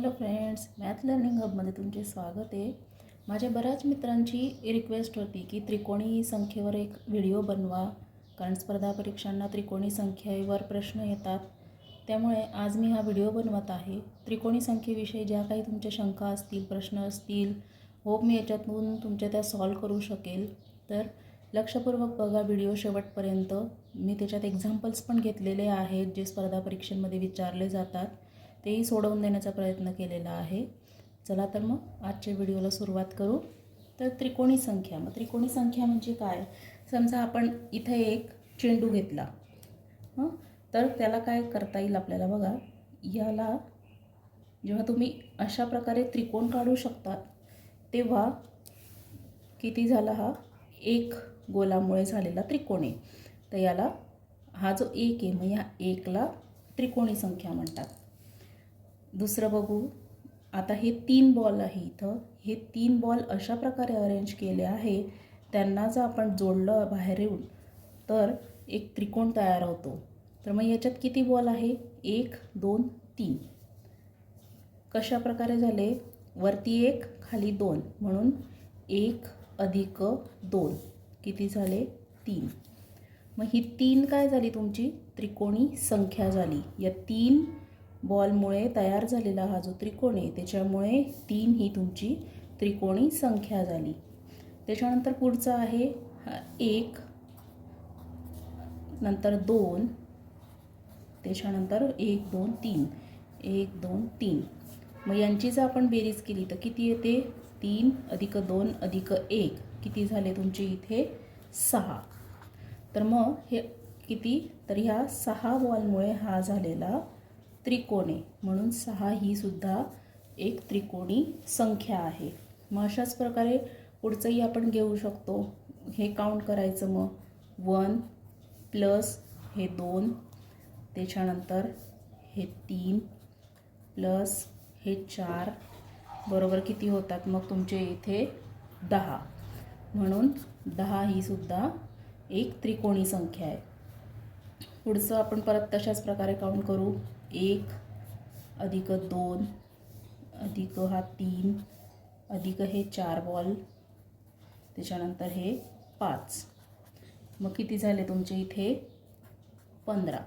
Hello friends math learning हबमध्ये तुमचे स्वागत आहे. माझ्या बऱ्याच मित्रांची रिक्वेस्ट होती की त्रिकोणी संख्येवर एक व्हिडिओ बनवा. कारण स्पर्धा परीक्षांना त्रिकोणी संख्येवर प्रश्न येतात. त्यामुळे आज मी हा व्हिडिओ बनवत आहे. त्रिकोणी संख्येविषयी ज्या काही तुमच्या शंका असतील प्रश्न असतील होप मी याच्यातून तुमच्या त्या सॉल्व करू शकेल. तर लक्षपूर्वक बघा व्हिडिओ शेवटपर्यंत. मी त्याच्यात एक्झाम्पल्स पण घेतलेले आहेत जे स्पर्धा परीक्षांमध्ये विचारले जातात. तेही सोडवून देण्याचा प्रयत्न केलेला आहे. चला तर मग आजच्या व्हिडिओला सुरुवात करू. तर त्रिकोणी संख्या. मग त्रिकोणी संख्या म्हणजे काय? समजा आपण इथे एक चेंडू घेतला. हं? तर त्याला काय करता येईल आपल्याला बघा. याला जेव्हा तुम्ही अशा प्रकारे त्रिकोण काढू शकतात तेव्हा किती झाला हा? एक गोलामुळे झालेला त्रिकोण. आहे तर याला हा जो एक आहे मग या एकला त्रिकोणी संख्या म्हणतात. दुसरं बघू. आता हे तीन बॉल आहे इथं. हे तीन बॉल अशा प्रकारे अरेंज केले आहे त्यांना जर आपण जोडलं बाहेर येऊन तर एक त्रिकोण तयार होतो. तर मग याच्यात किती बॉल आहे? एक दोन तीन. कशा प्रकारे झाले? वरती एक खाली दोन. म्हणून एक अधिक दोन. किती झाले? तीन. मग ही तीन काय झाली तुमची? त्रिकोणी संख्या झाली. या तीन बॉलमुळे तयार झालेला हा जो त्रिकोण आहे त्याच्यामुळे तीन ही तुमची त्रिकोणी संख्या झाली. त्याच्यानंतर पुढचं आहे हा एक नंतर दोन त्याच्यानंतर एक दोन तीन एक दोन तीन. मग यांची जर आपण बेरीज केली तर किती येते? तीन अधिक दोन अधिक एक. किती झाले तुमचे इथे? सहा. तर मग हे किती? तर ह्या सहा बॉलमुळे हा झालेला त्रिकोण. आहे म्हणून सहा ही सुद्धा एक त्रिकोणी संख्या आहे. मग अशाच प्रकारे पुढचंही आपण घेऊ शकतो. हे काउंट करायचं मग. वन प्लस हे दोन. त्याच्यानंतर हे तीन प्लस हे चार. बरोबर किती होतात? मग तुमचे इथे दहा. म्हणून दहा ही सुद्धा एक त्रिकोणी संख्या आहे. पुढचं आपण परत तशाच प्रकारे काउंट करू. एक अधिक दोन अधिक हा तीन अधिक हे चार बॉल त्याच्यानंतर हे पाच. मग किती झाले तुमचे इथे? पंधरा.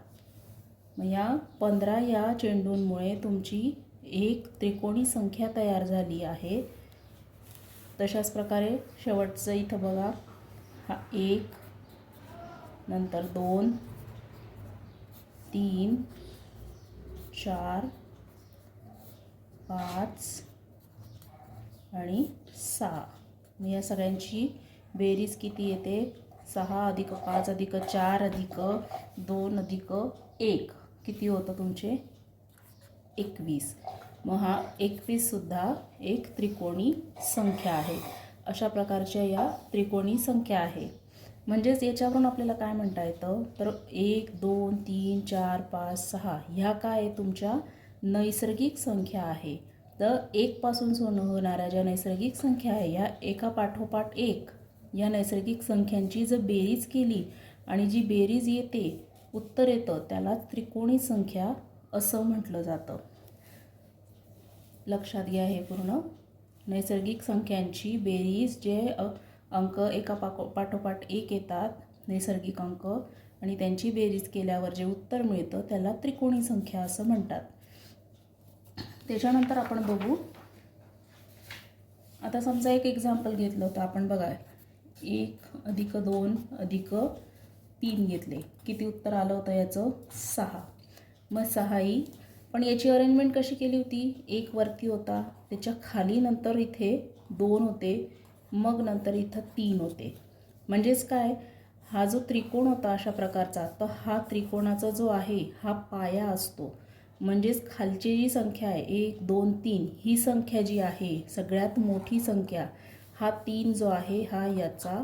मग या पंधरा या चेंडूंमुळे तुमची एक त्रिकोणी संख्या तयार झाली आहे. तशाच प्रकारे शेवटचं इथं बघा. हा एक नंतर दोन तीन चार पाच आणि सहा. मग या सगळ्यांची बेरीज किती येते? सहा अधिक पाच अधिक चार अधिक दोन अधिक एक. किती होतं तुमचे? एकवीस. मग हा एकवीससुद्धा एक त्रिकोणी संख्या आहे. अशा प्रकारच्या या त्रिकोणी संख्या आहे. म्हणजेच याच्यावरून आपल्याला काय म्हणता येतं? तर एक दोन तीन चार पाच सहा ह्या काय तुमच्या नैसर्गिक संख्या आहे. तर एकपासून सोनं होणाऱ्या ज्या नैसर्गिक संख्या आहे या एका पाठोपाठ एक या नैसर्गिक संख्यांची जर बेरीज केली आणि जी बेरीज येते उत्तर येतं त्याला त्रिकोणी संख्या असं म्हटलं जातं. लक्षात घ्या हे पूर्ण. नैसर्गिक संख्यांची बेरीज जे अ, अंक एका पाको पाठोपाठ एक येतात नैसर्गिक अंक. आणि त्यांची बेरीज केल्यावर जे उत्तर मिळतं त्याला त्रिकोणी संख्या असं म्हणतात. त्याच्यानंतर आपण बघू. आता समजा एक एक्झाम्पल घेतलं होतं आपण बघा. एक अधिक दोन अधिक तीन घेतले. किती उत्तर आलं होतं याचं? सहा. मग सहाही पण याची अरेंजमेंट कशी केली होती? एक वरती होता. त्याच्याखाली नंतर इथे दोन होते. मग नंतर इथं तीन होते. म्हणजेच काय? हा जो त्रिकोण होता अशा प्रकारचा तर हा त्रिकोणाचा जो आहे हा पाया असतो. म्हणजेच खालची जी संख्या आहे एक दोन तीन ही संख्या जी आहे सगळ्यात मोठी संख्या हा तीन जो आहे हा याचा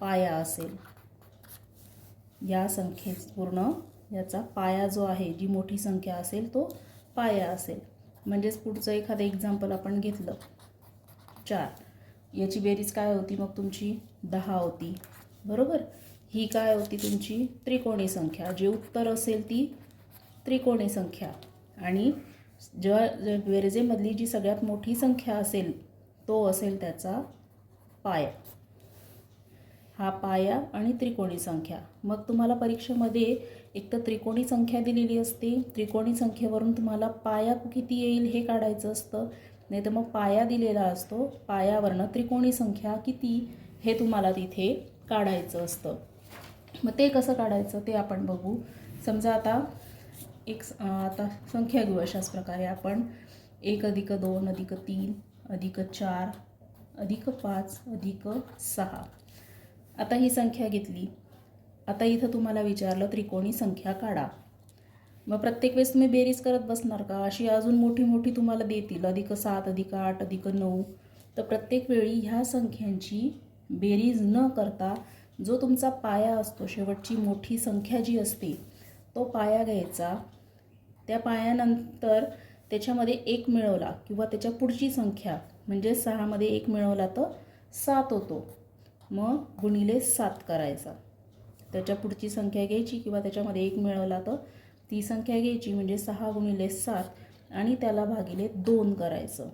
पाया असेल. या संख्ये पूर्ण याचा पाया जो आहे जी मोठी संख्या असेल तो पाया असेल. म्हणजेच पुढचं एखादं एक्झाम्पल आपण घेतलं. चार. याची बेरीज काय होती? मग तुमची दहा होती. बरोबर? ही काय होती तुमची? त्रिकोणी संख्या. जे उत्तर असेल ती त्रिकोणी संख्या. आणि जेव्हा बेरजेमधली जी सगळ्यात मोठी संख्या असेल तो असेल त्याचा पाया. हा पाया आणि त्रिकोणी संख्या. मग तुम्हाला परीक्षेमध्ये एक तर त्रिकोणी संख्या दिलेली असते. त्रिकोणी संख्येवरून तुम्हाला पाया किती येईल हे काढायचं असतं. नाही तर मग पाया दिलेला असतो. पायावरनं त्रिकोणी संख्या किती हे तुम्हाला तिथे काढायचं असतं. मग ते कसं काढायचं ते आपण बघू. समजा आता एक आता संख्या घेऊ अशाच प्रकारे आपण. एक अधिक दोन अधिक तीन अधिक चार अधिक पाच अधिक सहा. आता ही संख्या घेतली. आता इथं तुम्हाला विचारलं त्रिकोणी संख्या काढा. मग प्रत्येक वेळेस तुम्ही बेरीज करत बसणार का? अशी अजून मोठी मोठी तुम्हाला देतील. अधिक सात अधिक आठ अधिक नऊ. तर प्रत्येक वेळी ह्या संख्यांची बेरीज न करता जो तुमचा पाया असतो शेवटची मोठी संख्या जी असते तो पाया घ्यायचा. त्या पायानंतर त्याच्यामध्ये एक मिळवला किंवा त्याच्या पुढची संख्या म्हणजे सहामध्ये एक मिळवला तर सात होतो. मग गुणिले सात करायचा. त्याच्या पुढची संख्या घ्यायची किंवा त्याच्यामध्ये एक मिळवला तर ती संख्या घ्यायची म्हणजे सहा गुणिले सात आणि त्याला भागिले दोन करायचं.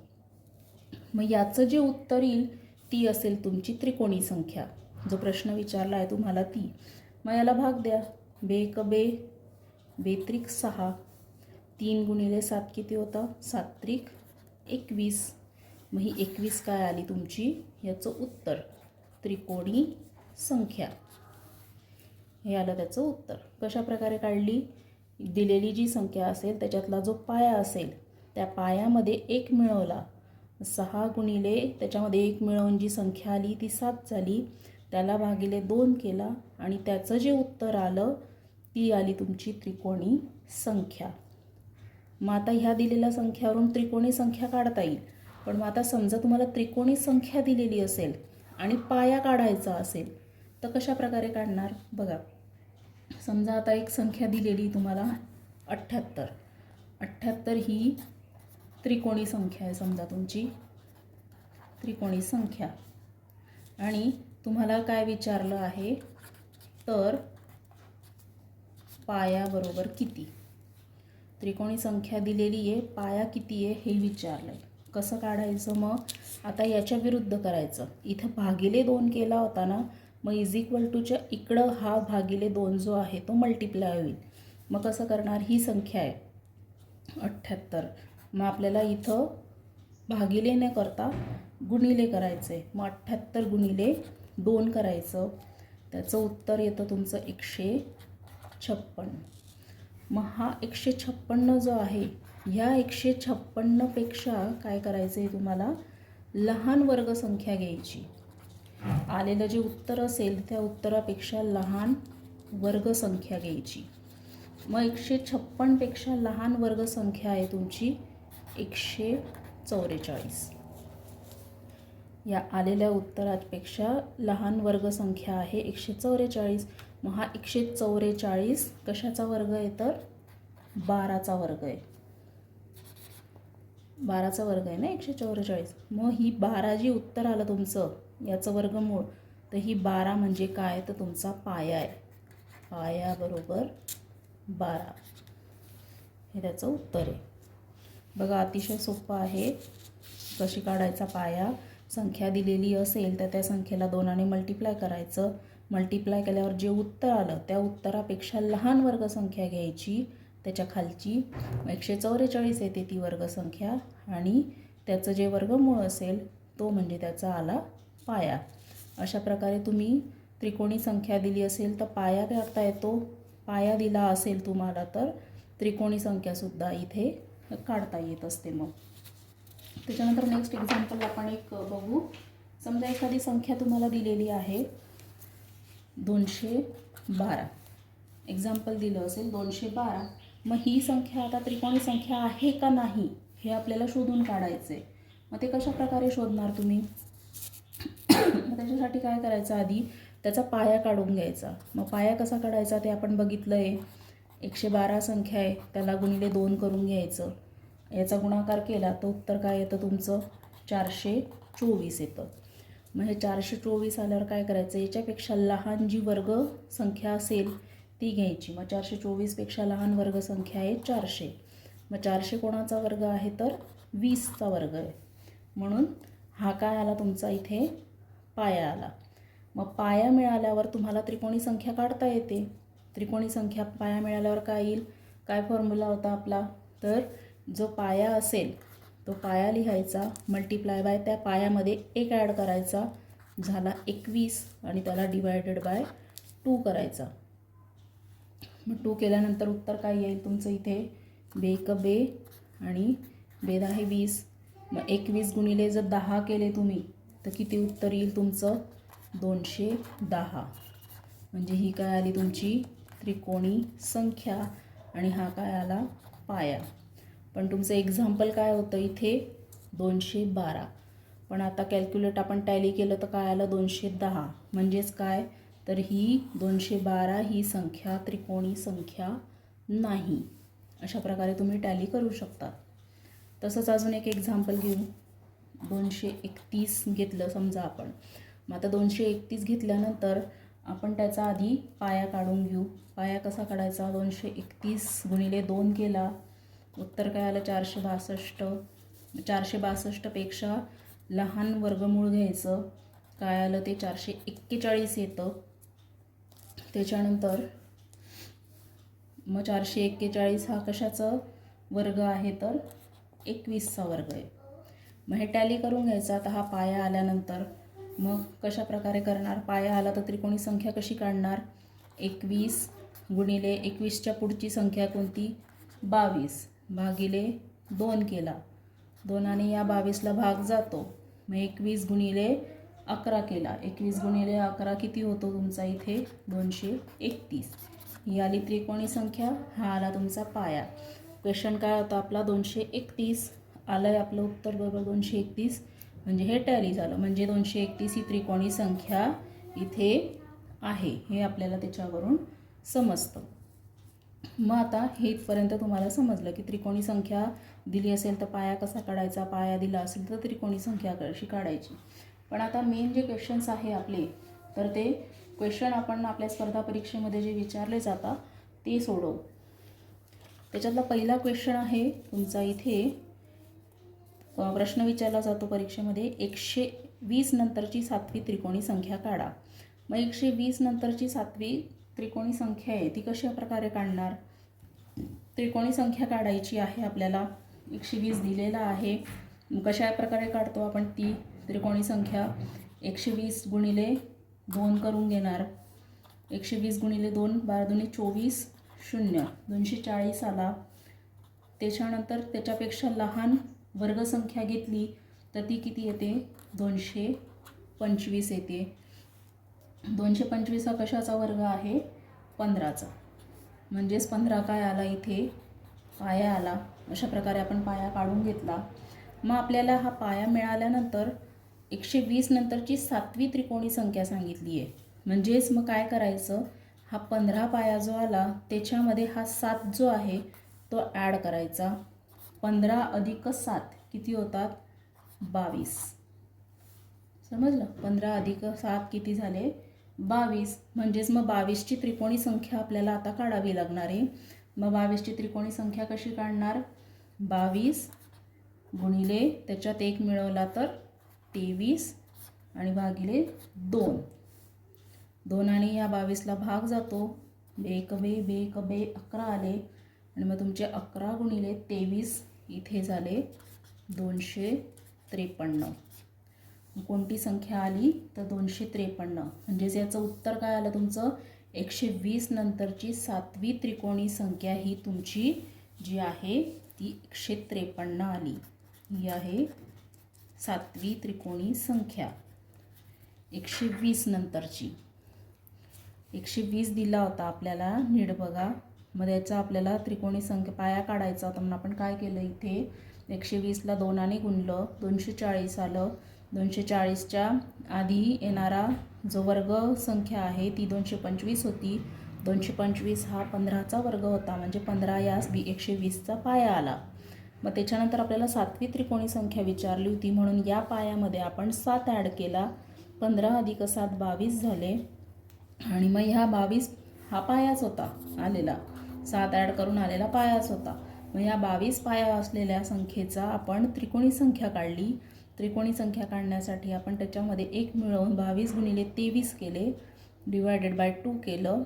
मग याचं जे उत्तर येईल ती असेल तुमची त्रिकोणी संख्या. जो प्रश्न विचारला आहे तुम्हाला ती. मग याला भाग द्या. बे बे बेत्रिक सहा. तीन गुणिले सात किती होता? सात्रिक एकवीस. मग ही एकवीस काय आली तुमची? याचं उत्तर. त्रिकोणी संख्या. हे आलं त्याचं उत्तर. कशा प्रकारे काढली? दिलेली जी संख्या असेल त्याच्यातला जो पाया असेल त्या पायामध्ये एक मिळवला. सहा गुणिले त्याच्यामध्ये एक मिळवून जी संख्या आली ती सात झाली. त्याला भागिले दोन केला आणि त्याचं जे उत्तर आलं ती आली तुमची त्रिकोणी संख्या. मग आता ह्या दिलेल्या संख्यावरून त्रिकोणी संख्या काढता येईल. पण मग आता समजा तुम्हाला त्रिकोणी संख्या दिलेली असेल आणि पाया काढायचा असेल तर कशा प्रकारे काढणार? बघा. समजा आता एक संख्या दिलेली तुम्हाला अठ्ठ्याहत्तर. अठ्ठ्याहत्तर ही त्रिकोणी संख्या आहे समजा तुमची. त्रिकोणी संख्या. आणि तुम्हाला काय विचारलं आहे? तर पायाबरोबर किती? त्रिकोणी संख्या दिलेली आहे पाया किती आहे हे विचारलं आहे कसं काढायचं मग? आता याच्या विरुद्ध करायचं. इथं भागिले दोन केला होता ना मग इज इक्वल टूच्या इकडं हा भागिले दोन जो आहे तो मल्टिप्लाय होईल. मग कसं करणार? ही संख्या आहे. अठ्ठ्याहत्तर. मग आपल्याला इथं भागिले न करता गुणिले करायचं आहे मग अठ्ठ्याहत्तर गुणिले दोन करायचं. त्याचं उत्तर येतं तुमचं एकशे छप्पन्न मग हा एकशे छप्पन्न जो आहे ह्या एकशे छप्पन्नपेक्षा काय करायचं आहे तुम्हाला? लहान वर्गसंख्या घ्यायची. आलेलं जे उत्तर असेल त्या उत्तरापेक्षा लहान वर्गसंख्या घ्यायची. मग एकशे छप्पनपेक्षा लहान वर्गसंख्या आहे तुमची एकशे चौवेचाळीस या आलेल्या उत्तरापेक्षा लहान वर्गसंख्या आहे एकशे चौवेचाळीस मग हा एकशे चौवेचाळीस कशाचा वर्ग आहे तर? बाराचा वर्ग आहे. बाराचा वर्ग आहे ना एकशे चौवेचाळीस मग ही बारा जी उत्तर आलं तुमचं याचं वर्गमूळ. तर ही बारा म्हणजे काय? तर तुमचा पाया आहे. पाया बरोबर बारा. हे त्याचं उत्तर आहे. बघा अतिशय सोपं आहे. कशी काढायचा पाया? संख्या दिलेली असेल तर त्या संख्येला दोनाने मल्टिप्लाय करायचं. मल्टिप्लाय केल्यावर जे उत्तर आलं त्या उत्तरापेक्षा लहान वर्गसंख्या घ्यायची. त्याच्या खालची एकशे चौवेचाळीस येते ती वर्गसंख्या. आणि त्याचं जे वर्गमूळ असेल तो म्हणजे त्याचा आला पाया. अशा प्रकारे तुम्ही त्रिकोणी संख्या दिली असेल तर पाया करता येतो. पाया दिला असेल तुम्हाला तर त्रिकोणी संख्यासुद्धा इथे काढता येत असते मग. त्याच्यानंतर नेक्स्ट एक्झाम्पल आपण एक बघू. समजा एखादी संख्या तुम्हाला दिलेली आहे दोनशे बारा. एक्झाम्पल दिलं असेल दोनशे बारा. मग ही संख्या आता त्रिकोणी संख्या आहे का नाही हे आपल्याला शोधून काढायचं आहे मग ते कशा प्रकारे शोधणार तुम्ही? मग त्याच्यासाठी काय करायचं आधी? त्याचा पाया काढून घ्यायचा. मग पाया कसा काढायचा ते आपण बघितलं आहे एकशे बारा संख्या आहे. त्याला गुणिले दोन करून घ्यायचं. याचा गुणाकार केला तर उत्तर काय येतं तुमचं? चारशे चोवीस येतं. मग हे चारशे चोवीस आल्यावर काय करायचं? याच्यापेक्षा लहान जी वर्ग संख्या असेल ती घ्यायची. मग चारशे चोवीसपेक्षा लहान वर्ग संख्या आहे चारशे. मग चारशे कोणाचा वर्ग आहे तर? वीसचा वर्ग आहे. म्हणून हा काय आला तुमचा इथे? पाया आला मग पाया मिळाल्यावर तुम्हाला त्रिकोणी संख्या काढता येते. त्रिकोणी संख्या पाया मिळाल्यावर काय येईल? काय फॉर्म्युला होता आपला? तर जो पाया असेल तो पाया लिहायचा मल्टिप्लाय बाय त्या पायामध्ये एक ॲड करायचा. झाला एकवीस आणि त्याला डिवायडेड बाय टू करायचा. मग टू केल्यानंतर उत्तर काय येईल तुमचं इथे? बे क बे आणि बेद आहे वीस. मग एकवीस गुणिले जर दहा केले तुम्ही तर किती उत्तर येईल तुमचं? दोनशे दहा. म्हणजे ही काय आली तुमची? त्रिकोणी संख्या आणि हा काय आला? पाया. पण तुमचं एक्झाम्पल काय होतं इथे? दोनशे बारा. पण आता कॅल्क्युलेट आपण टॅली केलं तर काय आलं? दोनशे दहा. म्हणजेच काय? तर ही दोनशे बारा ही संख्या त्रिकोणी संख्या नाही. अशा प्रकारे तुम्ही टॅली करू शकता. तसंच अजून एक एक्झाम्पल घेऊ. दोनशे एकतीस घेतलं समजा आपण. मग आता दोनशे एकतीस घेतल्यानंतर आपण त्याचा आधी पाया काढून घेऊ. पाया कसा काढायचा? दोनशे एकतीस गुणिले दोन केला. उत्तर काय आलं? चारशे बासष्ट. चारशे बासष्टपेक्षा लहान वर्गमूळ घ्यायचं. काय आलं? ते चारशे एक्केचाळीस येतं. त्याच्यानंतर मग चारशे एक्केचाळीस हा कशाचा वर्ग आहे? तर एकवीसचा वर्ग आहे. मग हे टॅली करून घ्यायचं. आता हा पाया आल्यानंतर मग कशा प्रकारे करणार? पाया आला तर त्रिकोणी संख्या कशी काढणार? एकवीस गुणिले एकवीसच्या पुढची संख्या कोणती? बावीस भागिले दोन केला. दोनाने या बावीसला भाग जातो. मग एकवीस गुणिले अकरा केला. एकवीस गुणिले अकरा किती होतो तुमचा इथे? दोनशे एकतीस. ही आली त्रिकोणी संख्या. हा आला तुमचा पाया. क्वेश्चन काय होता आपला? दोनशे एकतीस. आलं आहे आपलं उत्तर बरोबर दोनशे एकतीस. म्हणजे हे टॅली झालं. म्हणजे दोनशे एकतीस ही त्रिकोणी संख्या इथे आहे. हे आपल्याला त्याच्यावरून समजतं. मग आता हे इथपर्यंत तुम्हाला समजलं की त्रिकोणी संख्या दिली असेल तर पाया कसा काढायचा? पाया दिला असेल तर त्रिकोणी संख्या कशी काढायची? पण आता मेन जे क्वेश्चन्स आहे आपले तर ते क्वेश्चन आपण आपल्या स्पर्धा परीक्षेमध्ये जे विचारले जातात ते सोडवू. त्याच्यातला पहिला क्वेश्चन आहे तुमचा इथे प्रश्न विचारला जातो परीक्षेमध्ये एकशे वीस नंतरची सातवी त्रिकोणी संख्या काढा. मग एकशे वीस नंतरची सातवी त्रिकोणी संख्या आहे ती कशा प्रकारे काढणार? त्रिकोणी संख्या काढायची आहे आपल्याला एकशे वीस दिलेला आहे. कशा प्रकारे काढतो आपण ती त्रिकोणी संख्या? एकशे वीस गुणिले दोन करून घेणार. एकशे वीस गुणिले दोन बारा दोन्ही चोवीस शून्य. दोनशे चाळीस आला. त्याच्यानंतर त्याच्यापेक्षा लहान वर्गसंख्या घेतली तर ती किती येते? दोनशे पंचवीस येते. दोनशे पंचवीस हा कशाचा वर्ग आहे? पंधराचा. म्हणजेच पंधरा काय आला इथे? पाया आला. अशा प्रकारे आपण पाया काढून घेतला. मग आपल्याला हा पाया मिळाल्यानंतर एकशे वीस नंतरची सातवी त्रिकोणी संख्या सांगितली आहे. म्हणजेच मग काय करायचं? हा पंधरा पाया जो आला त्याच्यामध्ये हा सात जो आहे तो ॲड करायचा. पंधरा अधिक सात किती होतात? बावीस. समजलं? पंधरा अधिक सात किती झाले? बावीस. म्हणजेच मग बावीसची त्रिकोणी संख्या आपल्याला आता काढावी लागणार आहे. मग बावीसची त्रिकोणी संख्या कशी काढणार? बावीस गुणिले त्याच्यात एक मिळवला तर तेवीस आणि भागिले दोन. दोन आणि या बावीसला भाग जातो. बे बे बे कबे बे अकरा आले. आणि मग तुमचे अकरा गुणिले तेवीस इथे झाले दोनशे त्रेपन्न. कोणती संख्या आली? तर दोनशे त्रेपन्न. म्हणजेच याचं उत्तर काय आलं तुमचं? एकशे वीस नंतरची सातवी त्रिकोणी संख्या ही तुमची जी आहे ती एकशे त्रेपन्न आली. ही आहे सातवी त्रिकोणी संख्या. एकशे वीस नंतरची. एकशे वीस दिला होता आपल्याला नीट बघा. मग याचा आपल्याला त्रिकोणी संख्या पाया काढायचा होता म्हणून आपण काय केलं इथे? एकशे वीसला दोनाने गुणलं दोनशे चाळीस आलं. दोनशे चाळीसच्या आधी येणारा जो वर्ग संख्या आहे ती दोनशे पंचवीस होती. दोनशे पंचवीस हा पंधराचा वर्ग होता म्हणजे पंधरा या बी एकशे वीसचा पाया आला. मग त्याच्यानंतर आपल्याला सातवी त्रिकोणी संख्या विचारली होती म्हणून या पायामध्ये आपण सात ॲड केला. पंधरा अधिक सात बावीस झाले. आणि मग ह्या बावीस हा पायाच होता आलेला. सात ॲड करून आलेला पायाच होता. मग या बावीस पाया असलेल्या संख्येचा आपण त्रिकोणी संख्या काढली. त्रिकोणी संख्या काढण्यासाठी आपण त्याच्यामध्ये एक मिळवून बावीस गुणिले तेवीस केले. डिवायडेड बाय टू केलं.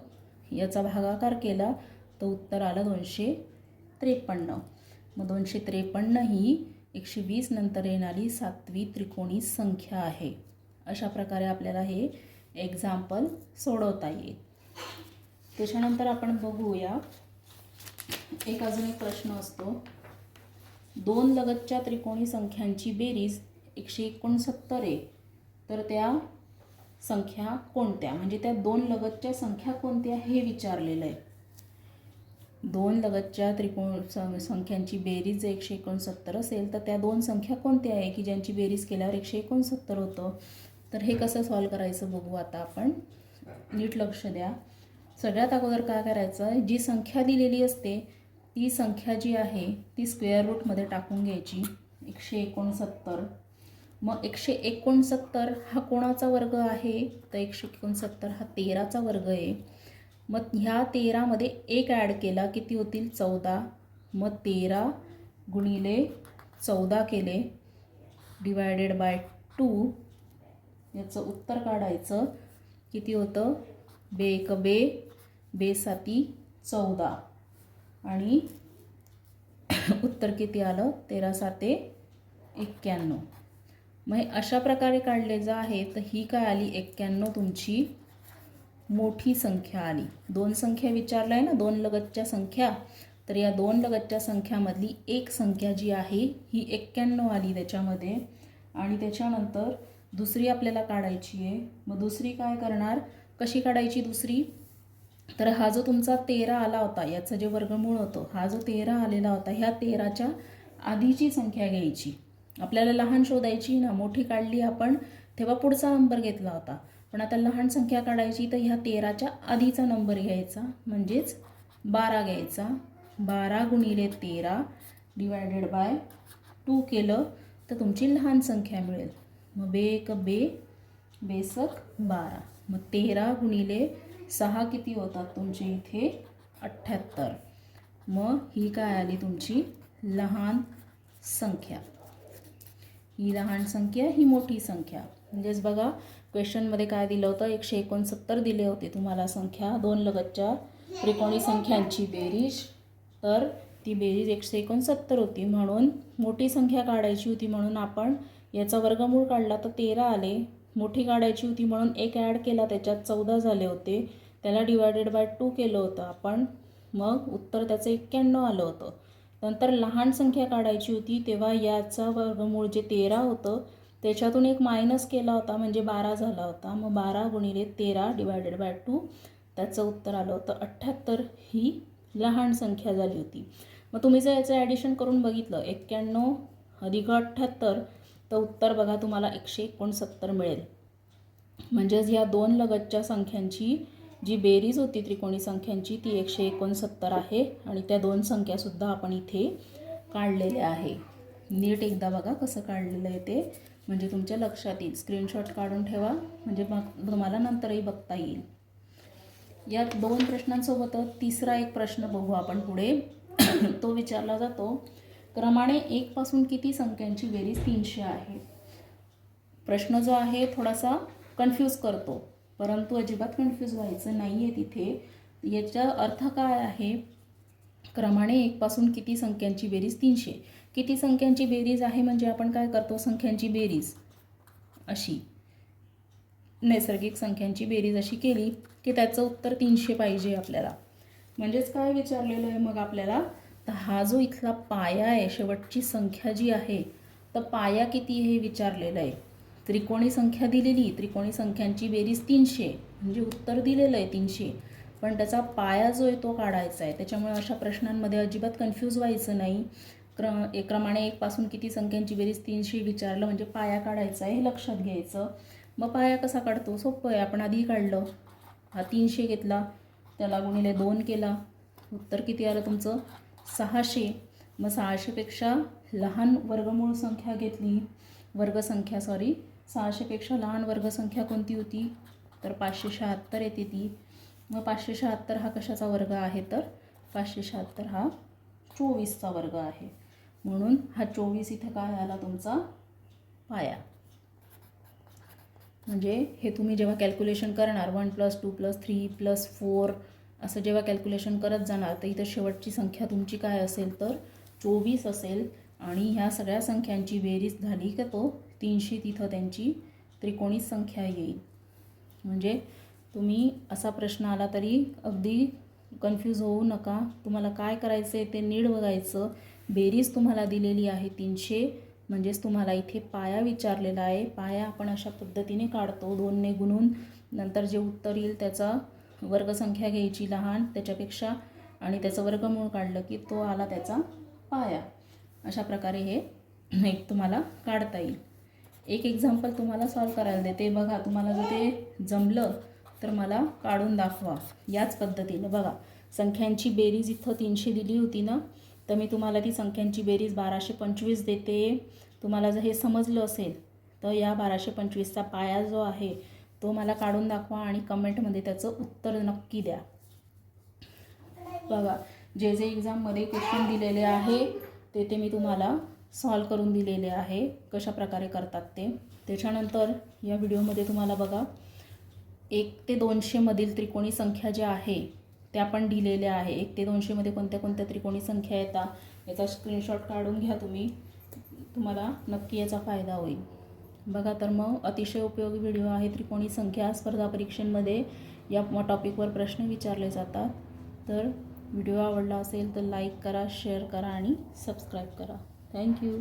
याचा भागाकार केला. तर उत्तर आलं दोनशे त्रेपन्न. मग दोनशे त्रेपन्न ही एकशे वीस नंतर येणारी सातवी त्रिकोणी संख्या आहे. अशा प्रकारे आपल्याला हे एक्झाम्पल सोडवता येईल. त्याच्यानंतर आपण बघूया. एक अजून एक प्रश्न असतो. दोन लगतच्या त्रिकोणी संख्यांची बेरीज एकशे एकोणसत्तर आहे. तर त्या संख्या कोणत्या? म्हणजे त्या दोन लगतच्या संख्या कोणत्या हे विचारलेलं आहे. दोन लगतच्या त्रिकोण सं संख्यांची बेरीज जर एकशे एकोणसत्तर असेल तर त्या दोन संख्या कोणत्या आहे? की ज्यांची बेरीज केल्यावर एकशे एकोणसत्तर होतं. तर हे कसं सॉल्व करायचं बघू आता आपण. नीट लक्ष द्या. सगळ्यात अगोदर काय करायचं जी संख्या दिलेली असते ती संख्या जी आहे ती स्क्वेअर रूटमध्ये टाकून घ्यायची. एकशे एकोणसत्तर. मग एकशे एकोणसत्तर हा कोणाचा वर्ग आहे? तर एकशे एकोणसत्तर हा तेराचा वर्ग आहे. मग ह्या तेरामध्ये एक ॲड केला किती होतील? चौदा. मग तेरा गुणिले चौदा केले. डिवायडेड बाय टू याचं उत्तर काढायचं. किती होतं? बे एक बे. बे साती चौदा. आणि उत्तर किती आलं? तेरा साते एक्क्याण्णव. मग हे अशा प्रकारे काढले जे आहे तर ही काय आली? एक्क्याण्णव तुमची मोठी संख्या आली. दोन संख्या विचारल्या आहे ना? दोन लगतच्या संख्या? तर या दोन लगतच्या संख्यामधली एक संख्या जी आहे ही एक्क्याण्णव आली त्याच्यामध्ये. आणि त्याच्यानंतर दुसरी आपल्याला काढायची आहे. मग दुसरी काय करणार? कशी काढायची दुसरी? तर हा जो तुमचा तेरा आला होता याचं जे वर्गमूळ होतं हा जो तेरा आलेला होता ह्या तेराच्या आधीची संख्या घ्यायची. आपल्याला लहान शोधायची ना मोठी काढली आपण तेव्हा पुढचा नंबर घेतला होता. पण आता लहान संख्या काढायची तर ह्या तेराच्या आधीचा नंबर घ्यायचा म्हणजेच बारा घ्यायचा. बारा गुणिले तेरा डिवायडेड बाय टू केलं तर तुमची लहान संख्या मिळेल. मग बे एक बे बेसक बारा. मग तेरा गुणिले सहा किती होतात तुमचे इथे? अठ्ठ्याहत्तर. मग ही काय आली तुमची? लहान संख्या. ही लहान संख्या ही मोठी संख्या. म्हणजेच बघा क्वेश्चनमध्ये काय दिलं होतं? एकशे एकोणसत्तर दिले होते तुम्हाला संख्या. दोन लगतच्या त्रिकोणी संख्यांची बेरीज. तर ती बेरीज एकशे एकोणसत्तर होती. म्हणून मोठी संख्या काढायची होती म्हणून आपण याचा वर्गमूळ काढला तर तेरा आले. मोठी काढायची होती म्हणून एक ॲड केला त्याच्यात चौदा झाले होते. त्याला डिवायडेड बाय टू केलं होतं आपण. मग उत्तर त्याचं एक्क्याण्णव आलं होतं. नंतर लहान संख्या काढायची होती तेव्हा याचा वर्गमूळ जे तेरा होतं त्याच्यातून एक मायनस केला होता म्हणजे बारा झाला होता. मग बारा गुणिले तेरा डिवायडेड बाय टू त्याचं उत्तर आलं होतं अठ्ठ्याहत्तर. ही लहान संख्या झाली होती. मग तुम्ही जर याचं ॲडिशन करून बघितलं एक्क्याण्णव अधिक अठ्ठ्याहत्तर तर उत्तर बघा तुम्हाला एकशे एकोणसत्तर मिळेल. म्हणजेच ह्या दोन लगतच्या संख्यांची जी बेरीज होती त्रिकोणी संख्यांची ती एकशे एकोणसत्तर आहे आणि त्या दोन संख्यासुद्धा आपण इथे काढलेल्या आहे. नीट एकदा बघा कसं काढलेलं आहे ते. म्हणजे तुमच्या लक्षात येईल. स्क्रीनशॉट काढून ठेवा. म्हणजे मग तुम्हाला नंतरही बघता येईल. या दोन प्रश्नांसोबतच तिसरा एक प्रश्न बघू आपण पुढे. तो विचारला जातो क्रमाने एकपासून किती संख्यांची बेरीज तीनशे आहे? प्रश्न जो आहे थोडासा कन्फ्यूज करतो. परंतु अजिबात कन्फ्यूज व्हायचं नाही आहे तिथे. याचा अर्थ काय आहे? क्रमाने एकपासून किती संख्यांची बेरीज तीनशे. किती संख्यांची बेरीज आहे म्हणजे आपण काय करतो? संख्यांची बेरीज अशी. नैसर्गिक संख्यांची बेरीज अशी केली की त्याचं उत्तर तीनशे पाहिजे आपल्याला. म्हणजेच काय विचारलेलं आहे मग आपल्याला? तर हा जो इथला पाया आहे शेवटची संख्या जी आहे तर पाया किती हे विचारलेलं आहे. त्रिकोणी संख्या दिलेली त्रिकोणी संख्यांची बेरीज तीनशे म्हणजे उत्तर दिलेलं आहे तीनशे. पण त्याचा पाया जो आहे तो काढायचा आहे. त्याच्यामुळे अशा प्रश्नांमध्ये अजिबात कन्फ्यूज व्हायचं नाही. क्र एक क्रमाने एकपासून किती संख्यांची बेरीज तीनशे विचारलं म्हणजे पाया काढायचा आहे हे लक्षात घ्यायचं. मग पाया कसा काढतो? सोपं आहे. आपण आधी काढलं. हा तीनशे घेतला. त्याला गुणिले दोन केला. उत्तर किती आलं तुमचं? सहाशे. मग सहाशेपेक्षा लहान वर्गमूळ संख्या घेतली. वर्गसंख्या सॉरी सहाशेपेक्षा लहान वर्गसंख्या कोणती होती? तर पाचशे शहात्तर येते ती. मग पाचशे शहात्तर हा कशाचा वर्ग आहे? तर पाचशे शहात्तर हा चोवीसचा वर्ग आहे. म्हणून हा चोवीस इथं काय आला तुमचा? पाया. म्हणजे हे तुम्ही जेव्हा कॅल्क्युलेशन करणार one plus two plus three plus four असं जेव्हा कॅल्क्युलेशन करत जाणार तर इथं शेवटची संख्या तुमची काय असेल तर चोवीस असेल. आणि ह्या सगळ्या संख्यांची बेरीज झाली का तो तीनशे तिथं त्यांची त्रिकोणी संख्या येईल. म्हणजे तुम्ही असा प्रश्न आला तरी अगदी कन्फ्यूज होऊ नका. तुम्हाला काय करायचं आहे ते नीड बघायचं. बेरीज तुम्हाला दिलेली आहे तीनशे म्हणजेच तुम्हाला इथे पाया विचारलेला आहे. पाया आपण अशा पद्धतीने काढतो. दोनने गुणून नंतर जे उत्तर येईल त्याचा वर्गसंख्या घ्यायची लहान त्याच्यापेक्षा आणि त्याचं वर्गमूळ काढलं की तो आला त्याचा पाया. अशा प्रकारे हे एक तुम्हाला काढता येईल. एक एक्झाम्पल तुम्हाला सॉल्व करायला देते. बघा तुम्हाला जर ते जमलं तर मला काढून दाखवा. याच पद्धतीनं बघा संख्यांची बेरीज इथं तीनशे दिली होती ना तर मी तुम्हाला ती संख्यांची बेरीज बाराशे पंचवीस देते. तुम्हाला जर हे समजलं असेल तर या बाराशे पंचवीसचा पाया जो आहे तो मला काढून दाखवा आणि कमेंटमध्ये त्याचं उत्तर नक्की द्या. बघा जे जे एक्झाममध्ये क्वेश्चन दिलेले आहे ते ते मी तुम्हाला सॉल्व करून दिलेले आहे. कशा प्रकारे करतात ते. त्याच्यानंतर या व्हिडिओमध्ये तुम्हाला बघा एक ते दोनशेमधील त्रिकोणी संख्या ज्या आहे त्या पण दिलेल्या आहे. एक ते दोनशेमध्ये कोणत्या कोणत्या त्रिकोणी संख्या येतात याचा स्क्रीनशॉट काढून घ्या तुम्ही. तुम्हाला नक्की याचा फायदा होईल. बघा तर मग अतिशय उपयोगी व्हिडिओ आहे. त्रिकोणी संख्या स्पर्धा परीक्षांमध्ये या टॉपिकवर प्रश्न विचारले जातात. तर व्हिडिओ आवडला असेल तर लाईक करा शेअर करा आणि सबस्क्राईब करा. थँक्यू